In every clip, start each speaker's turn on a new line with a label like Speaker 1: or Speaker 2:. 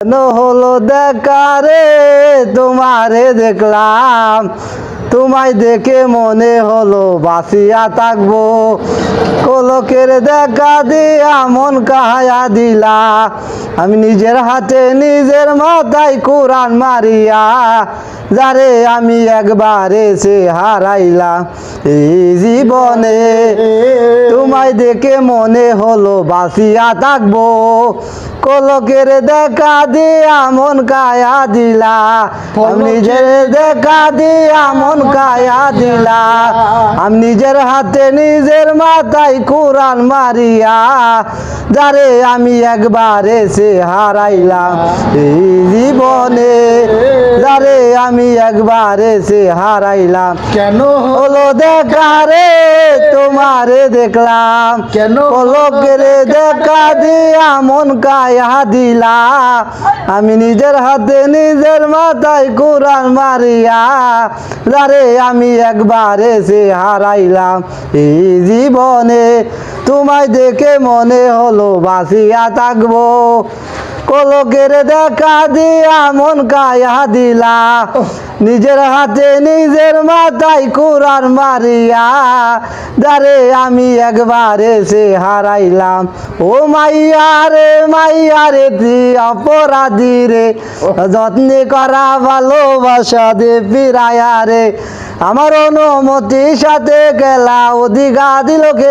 Speaker 1: কেন হলো দেখা রে? তোমারে দেখলাম। তোমায় দেখে মনে হলো বাসিয়া থাকব। কলকের দেখা দিয়া মন কাহায়া দিলা। আমি নিজের হাতে নিজের মাথায় কোরআন মারিয়া, যারে আমি একবার এসে হারাইলা এই জীবনে তোমায় দেখে মনে হলো বাসিয়া থাকব। কলকের দেখা দিয়া মন কায়া দিলা। আমি নিজের দেখা দিয়া মন কায়া দিলা। আমি নিজের হাতে নিজের মাথায় কোরআন মারিয়া যারে আমি একবার এসে হারাইলাম। এই জীবনে যারে আমি একবার এসে হারাইলাম।
Speaker 2: কেন
Speaker 1: হলো দেখা রে তোমারে দেখলাম।
Speaker 2: কেন?
Speaker 1: কলকের দেখা দিয়া মন কায়া দিলা। আমি নিজের হাতে নিজের মাথায় কোরআন মারিয়া। যারে আমি একবার এসে হারাইলাম। এই জীবনে তোমায় দেখে মনে হলো বাসিয়া থাকব। কলকের দেখা দিয়া মন কায়া দিলা। নিজের হাতে নিজের মাথায় কুরার মারিয়া, দারে আমি একবার এসে হারাইলাম। ও মাইয়া রে মাইয়া রে তুই অপরাধী রে। যত্নে করা ভালোবাসা দে ফিরায়া রে। আমার অনুমতির সাথে গেলা অধিকা দিলকে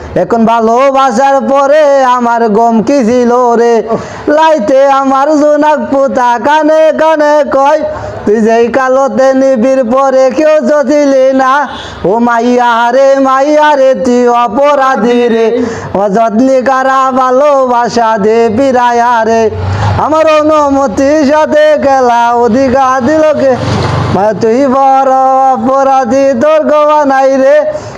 Speaker 1: এখন ভালোবাসার পরে আমার গম কি ছিল রে? লাইতে আমার জোনাক পুতা কানে কানে কয়, তুই যেই কালতে নিবির পরে কেউ জতিলি না? ও মাইয়া রে মাইয়া রে, তুই অপরাধী রে। অযত্নি কারা ভালোবাসা দে পিরায়া রে? আমার অনুমতির সাথে গেলা অধিকার দিলকে তুই বড় অপরাধী, তোর গোয়া নাই রে।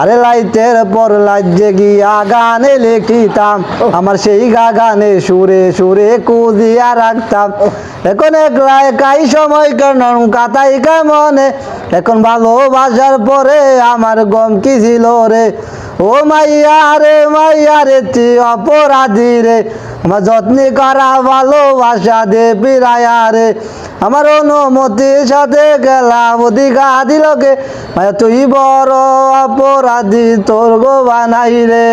Speaker 1: আরে লাইটের পর লাইট গিয়া গানে লিখিতাম। আমার সেই গা গানে সুরে সুরে কুদিয়া রাখতাম। এখন একলা একাই সময় কেন কাতাই কেমনে? এখন ভালোবাসার পরে আমার গম কি ছিল রে? ও মাইয়া রে মাইয়া রে তুই অপরাধী রে? আমার যত্নে করা ভালোবাসা দে পিরায়া রে। আমার অনুমতি সাথে গেলাম অধিকা দিলকে। তুই বড় অপরাধী তোর গো বানাই রে